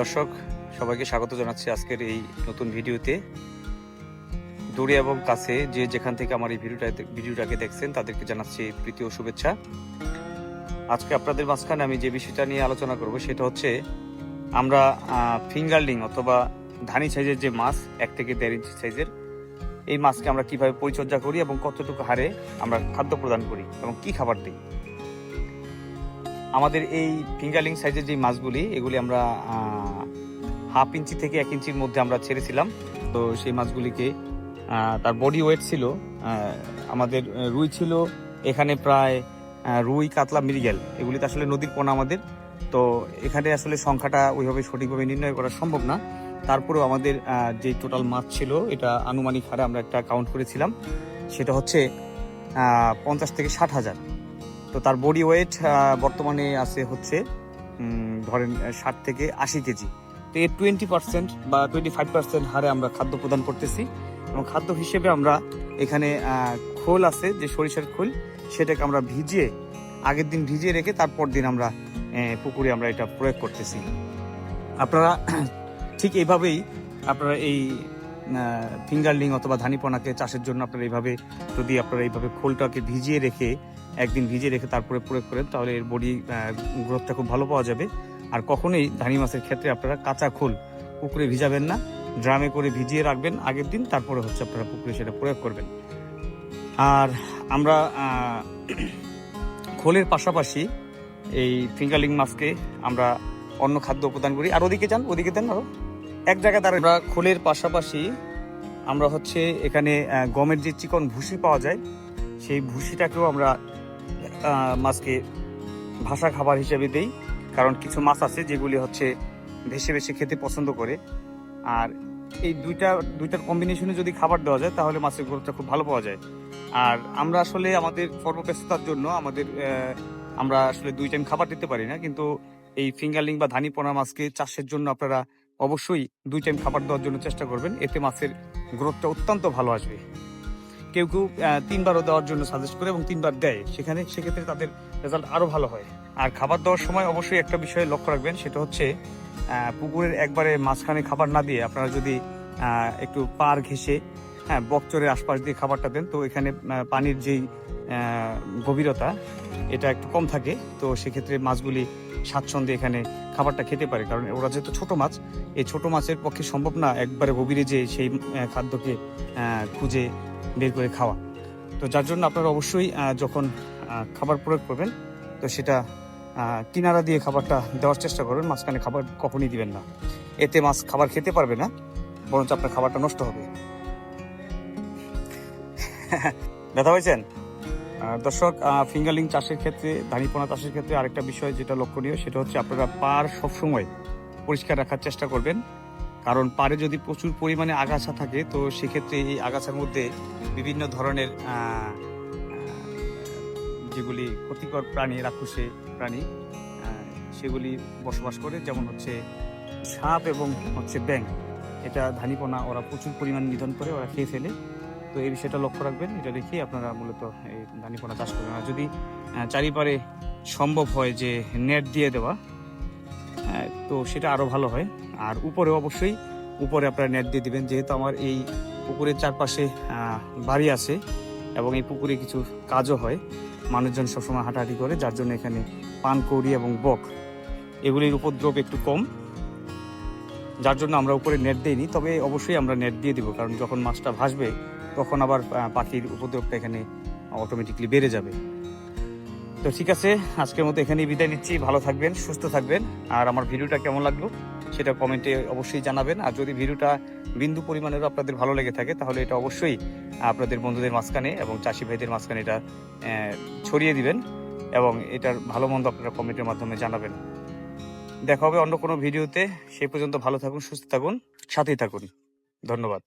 দর্শক, সবাইকে স্বাগত জানাচ্ছি আজকের এই নতুন ভিডিওতে। দূরে এবং কাছে যে যেখান থেকে আমার এই ভিডিওটা, ভিডিওটাকে দেখছেন, তাদেরকে জানাচ্ছি প্রীতি ও শুভেচ্ছা। আজকে আপনাদের মাঝখানে আমি যে বিষয়টা নিয়ে আলোচনা করব, সেটা হচ্ছে আমরা ফিঙ্গারলিং অথবা ধানি সাইজের যে মাছ, এক থেকে দেড় ইঞ্চি সাইজের, এই মাছকে আমরা কীভাবে পরিচর্যা করি এবং কতটুকু হারে আমরা খাদ্য প্রদান করি এবং কি খাবার দিই। আমাদের এই ফিঙ্গারলিং সাইজের যে মাছগুলি, এগুলি আমরা হাফ ইঞ্চি থেকে এক ইঞ্চির মধ্যে আমরা ছেড়েছিলাম। তো সেই মাছগুলিকে তার বডি ওয়েট ছিল আমাদের রুই ছিল, এখানে প্রায় রুই, কাতলা, মৃগেল। এগুলি তো আসলে নদীর পোনা আমাদের। তো এখানে আসলে সংখ্যাটা ওইভাবে সঠিকভাবে নির্ণয় করা সম্ভব না। তারপরেও আমাদের যে টোটাল মাছ ছিল, এটা আনুমানিক হারে আমরা একটা কাউন্ট করেছিলাম। সেটা হচ্ছে পঞ্চাশ থেকে ষাট হাজার। তো তার বডি ওয়েট বর্তমানে আছে হচ্ছে ধরেন ষাট থেকে আশি কেজি। তো এর টোয়েন্টি পার্সেন্ট বা টোয়েন্টি ফাইভ পার্সেন্ট হারে আমরা খাদ্য প্রদান করতেছি এবং খাদ্য হিসেবে আমরা এখানে খোল আছে, যে সরিষার খোল, সেটাকে আমরা ভিজিয়ে, আগের দিন ভিজিয়ে রেখে তারপর দিন আমরা পুকুরে আমরা এটা প্রয়োগ করতেছি। আপনারা ঠিক এইভাবেই আপনারা এই ফিঙ্গারলিং অথবা ধানিপনাকে চাষের জন্য আপনারা এইভাবে, যদি আপনারা এইভাবে খোলটাকে ভিজিয়ে রেখে একদিন ভিজিয়ে রেখে তারপরে প্রয়োগ করেন, তাহলে এর বডি গ্রোথটা খুব ভালো পাওয়া যাবে। আর কখনোই ধানি মাছের ক্ষেত্রে আপনারা কাঁচা খোল পুকুরে ভিজাবেন না। ড্রামে করে ভিজিয়ে রাখবেন, আগের দিন, তারপরে হচ্ছে আপনারা পুকুরে সেটা প্রয়োগ করবেন। আর আমরা খোলের পাশাপাশি এই ফিঙ্গারলিং মাছকে আমরা অন্য খাদ্য প্রদান করি। আর ওদিকে যান, ওদিকে দেন আরও এক জায়গায় দাঁড়ায় আমরা খোলের পাশাপাশি আমরা হচ্ছে এখানে গমের যে চিকন ভুসি পাওয়া যায়, সেই ভুসিটাকেও আমরা মাছকে ভাষা খাবার হিসেবে দেই, কারণ কিছু মাছ আছে যেগুলি হচ্ছে ভেসে ভেসে খেতে পছন্দ করে। আর এই দুইটা, দুইটার কম্বিনেশনে যদি খাবার দেওয়া যায়, তাহলে মাছের গ্রোথটা খুব ভালো পাওয়া যায়। আর আমরা আসলে আমাদের কর্মব্যস্ততার জন্য আমাদের আমরা আসলে দুই টাইম খাবার দিতে পারি না, কিন্তু এই ফিঙ্গারলিং বা ধানি পোনা মাছকে চাষের জন্য আপনারা অবশ্যই দুই টাইম খাবার দেওয়ার জন্য চেষ্টা করবেন। এতে মাছের গ্রোথটা অত্যন্ত ভালো আসবে। কেউ কেউ তিনবারও দেওয়ার জন্য সাজেস্ট করে এবং তিনবার দেয়। সেখানে সেক্ষেত্রে তাদের রেজাল্ট আরও ভালো হয়। আর খাবার দেওয়ার সময় অবশ্যই একটা বিষয়ে লক্ষ্য রাখবেন, সেটা হচ্ছে পুকুরের একবারে মাঝখানে খাবার না দিয়ে আপনারা যদি একটু পার ঘেসে হ্যাঁ বকচরের আশপাশ দিয়ে খাবারটা দেন, তো এখানে পানির যেই গভীরতা, এটা একটু কম থাকে। তো সেক্ষেত্রে মাছগুলি স্বাচ্ছন্দ্যে এখানে খাবারটা খেতে পারে। কারণ ওরা যেহেতু ছোট মাছ, এই ছোট মাছের পক্ষে সম্ভব না একবারে গভীরে যে সেই খাদ্যকে খুঁজে বের করে খাওয়া। তো যার জন্য আপনারা অবশ্যই যখন খাবার প্রয়োগ করবেন, তো সেটা কিনারা দিয়ে খাবারটা দেওয়ার চেষ্টা করবেন, মাঝখানে খাবার কখনই দিবেন না। এতে মাছ খাবার খেতে পারবে না, বরঞ্চ আপনার খাবারটা নষ্ট হবে। ব্যথা হয়েছেন? দর্শক ফিঙ্গারলিং চাষের ক্ষেত্রে, ধানিপোনা চাষের ক্ষেত্রে আরেকটা বিষয় যেটা লক্ষণীয়, সেটা হচ্ছে আপনারা পার সবসময় পরিষ্কার রাখার চেষ্টা করবেন। কারণ পারে যদি প্রচুর পরিমাণে আগাছা থাকে, তো সেক্ষেত্রে এই আগাছার মধ্যে বিভিন্ন ধরনের যেগুলি ক্ষতিকর প্রাণী, রাক্ষসে প্রাণী সেগুলি বসবাস করে। যেমন হচ্ছে সাপ এবং হচ্ছে ব্যাং এটা ধানিপোনা, ওরা প্রচুর পরিমাণ নিধন করে, ওরা খেয়ে ফেলে। তো এই বিষয়টা লক্ষ্য রাখবেন। এটা রেখেই আপনারা মূলত এই ধানিপনা চাষ করবেন। আর যদি চারিপারে সম্ভব হয় যে নেট দিয়ে দেওয়া তো সেটা আরও ভালো হয়। আর উপরে অবশ্যই, উপরে আপনারা নেট দিয়ে দিবেন, যেহেতু আমার এই পুকুরের চারপাশে বাড়ি আছে এবং এই পুকুরে কিছু কাজও হয়। মানুষজন সবসময় হাঁটাহাঁটি করে, যার জন্য এখানে পানকৌড়ি এবং বক এগুলির উপদ্রব একটু কম। যার জন্য আমরা উপরে নেট দিইনি, তবে অবশ্যই আমরা নেট দিয়ে দিব, কারণ যখন মাছটা ভাসবে, তখন আবার পাখির উপদ্রবটা এখানে অটোমেটিকলি বেড়ে যাবে। তো ঠিক আছে, আজকের মতো এখানেই বিদায় নিচ্ছি। ভালো থাকবেন, সুস্থ থাকবেন। আর আমার ভিডিওটা কেমন লাগল সেটা কমেন্টে অবশ্যই জানাবেন। আর যদি ভিডিওটা বিন্দু পরিমাণেরও আপনাদের ভালো লেগে থাকে, তাহলে এটা অবশ্যই আপনাদের বন্ধুদের মাঝখানে এবং চাষি ভাইদের মাঝখানে এটা ছড়িয়ে দিবেন এবং এটার ভালো মন্দ আপনারা কমেন্টের মাধ্যমে জানাবেন। দেখা হবে অন্য কোনো ভিডিওতে। সেই পর্যন্ত ভালো থাকুন, সুস্থ থাকুন, সাথেই থাকুন। ধন্যবাদ।